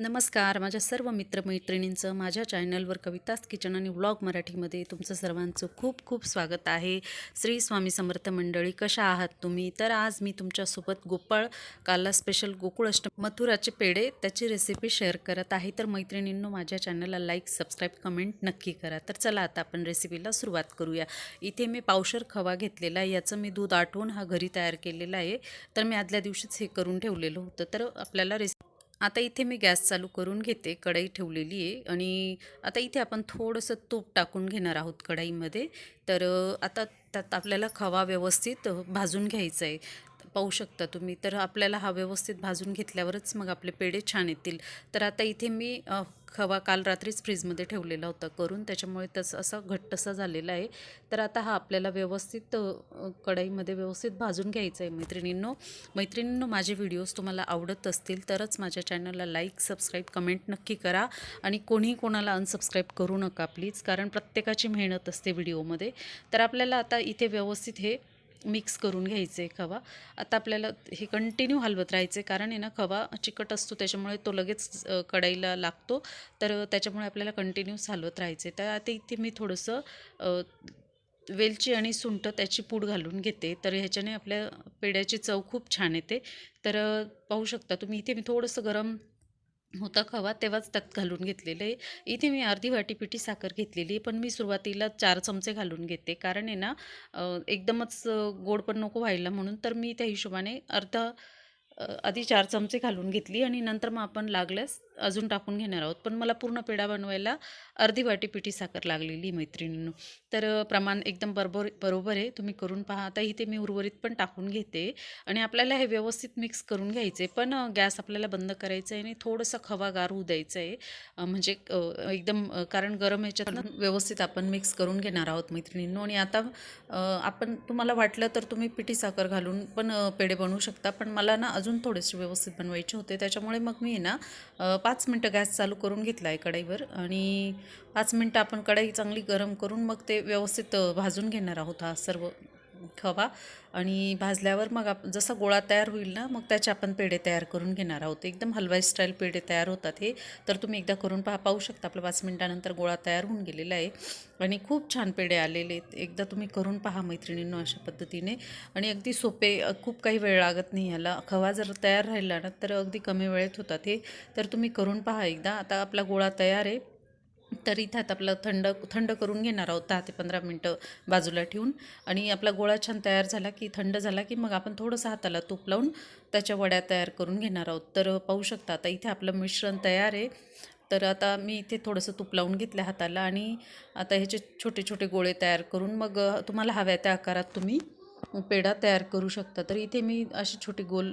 नमस्कार. माझ्या सर्व मित्रमैत्रिणींचं माझ्या चॅनलवर कविताच किचन आणि व्लॉग मराठीमध्ये तुमचं सर्वांचं खूप खूप स्वागत आहे. श्री स्वामी समर्थ मंडळी कशा आहात तुम्ही? तर आज मी तुमच्यासोबत गोपाळ काला स्पेशल गोकुळ अष्ट मथुराचे पेढे त्याची रेसिपी शेअर करत आहे. तर मैत्रिणींनो माझ्या चॅनलला लाईक सबस्क्राईब कमेंट नक्की करा. तर चला आता आपण रेसिपीला सुरुवात करूया. इथे मी पावशर खवा घेतलेला आहे. याचं मी दूध आठवून हा घरी तयार केलेला आहे. तर मी आदल्या दिवशीच हे करून ठेवलेलं होतं. तर आपल्याला रेसिपी आता इथे मी गॅस चालू करून घेते कढई ठेवलेली आहे आणि आता इथे आपण थोडंसं तूप टाकून घेणार आहोत कढईमध्ये. तर आता त्यात आपल्याला खवा व्यवस्थित भाजून घ्यायचा आहे. पाहू शकता तुम्ही. तर आपल्याला हा व्यवस्थित भाजून घेतल्यावरच मग आपले पेढे छान येतील. तर आता इथे मी खवा काल रात्रीच फ्रीजमध्ये ठेवलेला होता करून. त्याच्यामुळे तसं असं घट्टसा झालेला आहे. तर आता हा आपल्याला व्यवस्थित कढईमध्ये व्यवस्थित भाजून घ्यायचा आहे मैत्रिणींनो. मैत्रिणींनो माझे व्हिडिओज तुम्हाला आवडत असतील तरच माझ्या चॅनलला लाईक सबस्क्राईब कमेंट नक्की करा. आणि कोणीही कोणाला अनसबस्क्राईब करू नका प्लीज. कारण प्रत्येकाची मेहनत असते व्हिडिओमध्ये. तर आपल्याला आता इथे व्यवस्थित हे मिक्स करून घ्यायचे खवा. आता आपल्याला हे कंटिन्यू हलवत राहायचे कारण आहे ना खवा चिकट असतो त्याच्यामुळे तो लगेच कढईला लागतो. तर त्याच्यामुळे आपल्याला कंटिन्यूस हलवत राहायचे. तर आता इथे मी थोडंसं वेलची आणि सुंठ त्याची पूड घालून घेते. तर ह्याच्याने आपल्या पेढ्याची चव खूप छान येते. तर पाहू शकता तुम्ही इथे मी थोडंसं गरम होता खवा तेव्हाच त्यात घालून घेतलेलं आहे. इथे मी अर्धी वाटी पिठी साखर घेतलेली आहे पण मी सुरुवातीला चार चमचे घालून घेते. कारण आहे ना एकदमच गोड पण नको व्हायला म्हणून तर मी त्या हिशोबाने अर्धा आधी चार चमचे घालून घेतली आणि नंतर मग आपण लागल्यास अजून टाकून घेणार आहोत. पण मला पूर्ण पेढा बनवायला अर्धी वाटी पिठी साखर लागलेली मैत्रिणींनो. तर प्रमाण एकदम बरोबर बरोबर आहे. तुम्ही करून पहा. आता इथे मी उर्वरित पण टाकून घेते आणि आपल्याला हे व्यवस्थित मिक्स करून घ्यायचे. पण गॅस आपल्याला बंद करायचा आहे आणि थोडंसं खवा गार होऊ द्यायचं आहे. म्हणजे एकदम कारण गरम ह्याच्यात व्यवस्थित आपण मिक्स करून घेणार आहोत मैत्रिणींनो. आणि आता आपण तुम्हाला वाटलं तर तुम्ही पिठी साखर घालून पण पेढे बनवू शकता. पण मला ना अजून थोडेसे व्यवस्थित बनवायचे होते. त्याच्यामुळे मग मी ना पाच मिनटं गॅस चालू करून घेतला आहे कढईवर आणि पाच मिनटं आपण कढई चांगली गरम करून मग ते व्यवस्थित भाजून घेणार आहोत हा सर्व खवा. आणि भाजल्यावर मग आप जसा गोळा तयार होईल ना मग त्याचे आपण पेढे तयार करून घेणार आहोत. एकदम हलवाई स्टाईल पेढे तयार होतात हे. तर तुम्ही एकदा करून पहा पाहू शकता. आपलं पाच मिनटानंतर गोळा तयार होऊन गेलेला आहे. आणि खूप छान पेढे आलेले आहेत. एकदा तुम्ही करून पहा मैत्रिणींनो अशा पद्धतीने. आणि अगदी सोपे खूप काही वेळ लागत नाही ह्याला. खवा जर तयार राहिला ना तर अगदी कमी वेळेत होतात हे. तर तुम्ही करून पहा एकदा. आता आपला गोळा तयार आहे. तर इथं आता आपलं थंड थंड करून घेणार आहोत. दहा ते पंधरा मिनटं बाजूला ठेवून. आणि आपला गोळा छान तयार झाला की थंड झाला की मग आपण थोडंसं हाताला तूप लावून त्याच्या वड्या तयार करून घेणार आहोत. तर पाहू शकता आता इथे आपलं मिश्रण तयार आहे. तर आता मी इथे थोडंसं तूप लावून घेतलं हाताला आणि आता ह्याचे छोटे छोटे गोळे तयार करून मग तुम्हाला हव्या त्या आकारात तुम्ही पेढा तयार करू शकता. तर इथे मी अशी छोटी गोल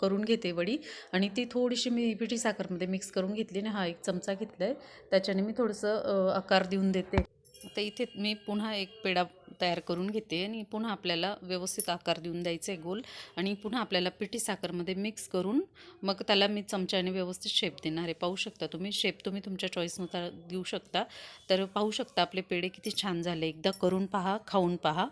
करून घेते वडी आणि ती थोडीशी मी पिठी साखरमध्ये मिक्स करून घेतली आणि हा एक चमचा घेतला आहे त्याच्याने मी थोडंसं आकार देऊन देते. तर इथे मी पुन्हा एक पेढा तयार करून घेते आणि पुन्हा आपल्याला व्यवस्थित आकार देऊन द्यायचा आहे गोल आणि पुन्हा आपल्याला पिठी साखरमध्ये मिक्स करून मग त्याला मी चमच्याने व्यवस्थित शेप देणार आहे. पाहू शकता तुम्ही शेप तुम्ही तुमच्या चॉईसनुसार देऊ शकता. तर पाहू शकता आपले पेढे किती छान झाले. एकदा करून पहा खाऊन पहा.